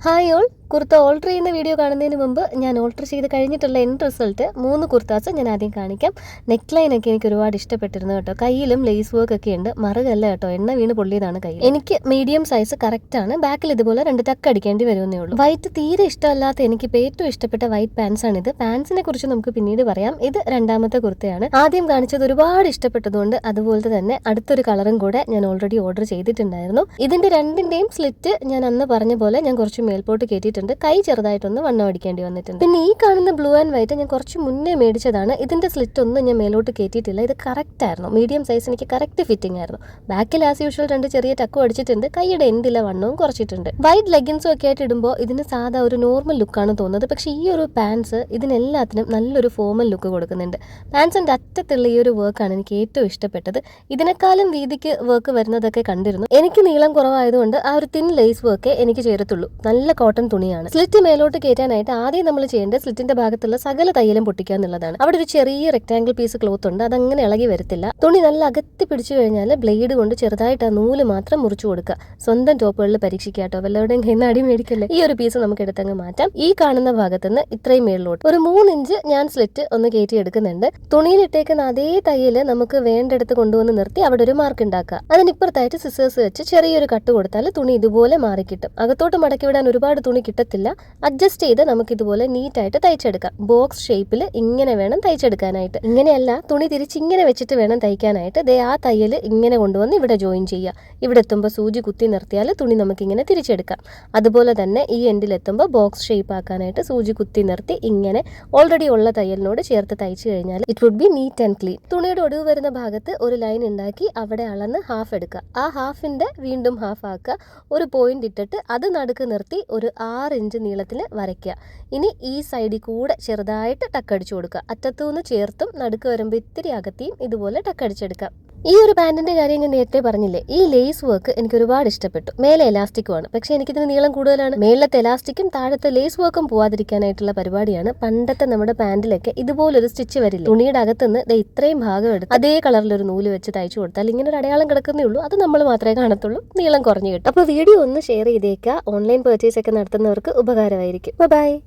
Hi all kurta alter ചെയ്യുന്ന video കാണുന്നതിന് മുമ്പ് ഞാൻ ഓൾട്ടർ ചെയ്ത് കഴിഞ്ഞിട്ടുള്ള എൻഡ് റിസൾട്ട് മൂന്ന് കുർത്താസ് ഞാൻ ആദ്യം കാണിക്കാം. നെക്ക് ലൈനൊക്കെ എനിക്ക് ഒരുപാട് ഇഷ്ടപ്പെട്ടിരുന്നു കേട്ടോ. കയ്യിലും ലേസ് വർക്ക് ഒക്കെ ഉണ്ട്. മറുകല്ല കേട്ടോ. എണ്ണ വീണ് പൊള്ളിയതാണ് കൈ എനിക്ക് മീഡിയം സൈസ് കറക്റ്റ് ആണ്. ബാക്കിൽ ഇതുപോലെ രണ്ട് ടക്ക് അടിക്കേണ്ടി വരുമെന്നേ ഉള്ളൂ. വൈറ്റ് തീരെ ഇഷ്ടമല്ലാത്ത എനിക്ക് ഏറ്റവും ഇഷ്ടപ്പെട്ട വൈറ്റ് പാൻസ് ആണ് ഇത്. പാൻസിനെ കുറിച്ച് നമുക്ക് പിന്നീട് പറയാം. ഇത് രണ്ടാമത്തെ കുർത്തയാണ്. ആദ്യം കാണിച്ചത് ഒരുപാട് ഇഷ്ടപ്പെട്ടതുകൊണ്ട് അതുപോലെ തന്നെ അടുത്തൊരു കളറും കൂടെ ഞാൻ ഓൾറെഡി ഓർഡർ ചെയ്തിട്ടുണ്ടായിരുന്നു. ഇതിന്റെ രണ്ടിന്റെയും സ്ലിറ്റ് ഞാൻ അന്ന് പറഞ്ഞ പോലെ ഞാൻ കുറച്ച് മേൽപോട്ട് കയറ്റിയിട്ടുണ്ട് കൈ ചെറുതായിട്ടൊന്ന് വണ്ണം അടിക്കേണ്ടി വന്നിട്ടുണ്ട്. പിന്നെ ഈ കാണുന്ന ബ്ലൂ ആൻഡ് വൈറ്റ് ഞാൻ കുറച്ച് മുന്നേ മേടിച്ചതാണ്. ഇതിന്റെ സ്ലിറ്റ് ഒന്നും ഞാൻ മേലോട്ട് കയറ്റിയിട്ടില്ല ഇത് കറക്റ്റ് ആയിരുന്നു. മീഡിയം സൈസ് എനിക്ക് കറക്റ്റ് ഫിറ്റിംഗ് ആയിരുന്നു. ബാക്കിൽ ആസ് യൂഷ്വൽ രണ്ട് ചെറിയ ടക്കും അടിച്ചിട്ടുണ്ട്. കൈയുടെ എൻഡിലെ വണ്ണവും കുറച്ചിട്ടുണ്ട്. വൈറ്റ് ലെഗിൻസും ഒക്കെ ആയിട്ട് ഇടുമ്പോൾ ഇതിന് സാധാ ഒരു നോർമൽ ലുക്കാണ് തോന്നുന്നത്. പക്ഷേ ഈ ഒരു പാൻസ് ഇതിനെല്ലാത്തിനും നല്ലൊരു ഫോമൽ ലുക്ക് കൊടുക്കുന്നുണ്ട്. പാൻസിന്റെ അറ്റത്തുള്ള ഈ ഒരു വർക്കാണ് എനിക്ക് ഏറ്റവും ഇഷ്ടപ്പെട്ടത്. ഇതിനേക്കാളും വീതിക്ക് വർക്ക് വരുന്നതൊക്കെ കണ്ടിരുന്നു. എനിക്ക് നീളം കുറവായതുകൊണ്ട് ആ ഒരു തിൻ ലേസ് വർക്കേ എനിക്ക് ചേരത്തുള്ളൂ. നല്ല കോട്ടൺ തുണിയാണ് സ്ലിറ്റ് മേലോട്ട് കയറ്റാനായിട്ട് ആദ്യം നമ്മൾ ചെയ്യേണ്ടത് സ്ലിറ്റിന്റെ ഭാഗത്തുള്ള സകല തയ്യലും പൊട്ടിക്കുക എന്നുള്ളതാണ്. അവിടെ ഒരു ചെറിയ റെക്ടാംഗിൾ പീസ് ക്ലോത്ത് ഉണ്ട്. അതങ്ങനെ ഇളകി വരത്തില്ല. തുണി നല്ല അകത്തി പിടിച്ചു കഴിഞ്ഞാൽ ബ്ലേഡ് കൊണ്ട് ചെറുതായിട്ട് ആ നൂൽ മാത്രം മുറിച്ചു കൊടുക്കുക. സ്വന്തം ടോപ്പുകളിൽ പരീക്ഷിക്കാട്ടോ വല്ലവരുടെയും കയ്യിൽ നിന്ന് അടി മേടിക്കല്ലേ? ഈ ഒരു പീസ് നമുക്ക് എടുത്തങ്ങ് മാറ്റാം. ഈ കാണുന്ന ഭാഗത്തുനിന്ന് ഇത്രയും മേളിലോട്ട്. ഒരു മൂന്ന് ഇഞ്ച് ഞാൻ സ്ലിറ്റ് ഒന്ന് കയറ്റി എടുക്കുന്നുണ്ട്. തുണിയിലിട്ടേക്കുന്ന അതേ തയ്യൽ നമുക്ക് വേണ്ടെടുത്ത് കൊണ്ടുവന്ന് നിർത്തി അവിടെ ഒരു മാർക്ക് ഉണ്ടാക്കുക. അതിനിപ്പുറത്തായിട്ട് സിസേഴ്സ് വെച്ച് ചെറിയൊരു കട്ട് കൊടുത്താൽ തുണി ഇതുപോലെ മാറി കിട്ടും അകത്തോട്ട് മടക്കി വിടാൻ ഒരുപാട് തുണി കിട്ടത്തില്ല. അഡ്ജസ്റ്റ് ചെയ്ത് നമുക്ക് ഇതുപോലെ നീറ്റായിട്ട് തയ്ച്ചെടുക്കാം. ബോക്സ് ഷേപ്പിൽ ഇങ്ങനെ വേണം തയ്ച്ചെടുക്കാനായിട്ട്. ഇങ്ങനെയല്ല തുണി തിരിച്ച് ഇങ്ങനെ വെച്ചിട്ട് വേണം തയ്ക്കാനായിട്ട്. ദേ ആ തയ്യൽ ഇങ്ങനെ കൊണ്ടുവന്ന് ഇവിടെ ജോയിൻ ചെയ്യുക ഇവിടെ എത്തുമ്പോൾ സൂചി കുത്തി നിർത്തിയാൽ തുണി നമുക്ക് നമുക്കിങ്ങനെ തിരിച്ചെടുക്കാം. അതുപോലെ തന്നെ ഈ എൻഡിലെത്തുമ്പോൾ ബോക്സ് ഷേപ്പ് ആക്കാനായിട്ട് സൂചി കുത്തി നിർത്തി ഇങ്ങനെ ഓൾറെഡി ഉള്ള തയ്യലിനോട് ചേർത്ത് തയ്ച്ചു കഴിഞ്ഞാൽ it would be neat and clean തുണിയുടെ ഒടിവ് വരുന്ന ഭാഗത്ത് ഒരു ലൈൻ ഉണ്ടാക്കി അവിടെ അളന്ന് ഹാഫ് എടുക്കുക. ആ ഹാഫിന്റെ വീണ്ടും ഹാഫ് ആക്കുക. ഒരു പോയിന്റ് ഇട്ടിട്ട് അത് നടുക്ക് നിർത്തി ഒരു ആറ് ഇഞ്ച് നീളത്തിൽ വരയ്ക്കുക. ഇനി ഈ സൈഡിൽ കൂടെ ചെറുതായിട്ട് ടക്കടിച്ചു കൊടുക്കുക. അറ്റത്തുനിന്ന് ചേർത്തും നടുക്ക് വരുമ്പോൾ ഇത്തിരി അകത്തിയും ഇതുപോലെ ടക്കടിച്ചെടുക്കാം ഈ ഒരു പാന്റിന്റെ കാര്യം ഞാൻ നേരത്തെ പറഞ്ഞില്ലേ ഈ ലേസ് വർക്ക് എനിക്ക് ഒരുപാട് ഇഷ്ടപ്പെട്ടു. മേലെ എലാസ്റ്റിക്കുമാണ് പക്ഷേ എനിക്കിതിന് നീളം കൂടുതലാണ്. മേളത്തെ എലാസ്റ്റിക്കും താഴത്തെ ലേസ് വർക്കും പോവാതിരിക്കാനായിട്ടുള്ള പരിപാടിയാണ്. പണ്ടത്തെ നമ്മുടെ പാന്റിലൊക്കെ ഇതുപോലൊരു സ്റ്റിച്ച് വരില്ല തുണിയുടെ അകത്തുനിന്ന് ഇത്രയും ഭാഗം എടുത്ത് അതേ കളറിലൊരു നൂൽ വെച്ച് തയ്ച്ചു കൊടുത്താൽ ഇങ്ങനെ ഒരു അടയാളം കിടക്കുന്നേ ഉള്ളൂ. അത് നമ്മൾ മാത്രമേ കാണത്തുള്ളൂ. നീളം കുറഞ്ഞു കിട്ടും. അപ്പോൾ വീഡിയോ ഒന്ന് ഷെയർ ചെയ്തേക്കുക ഓൺലൈൻ പർച്ചേസ് ഒക്കെ നടത്തുന്നവർക്ക് ഉപകാരമായിരിക്കും. ബൈ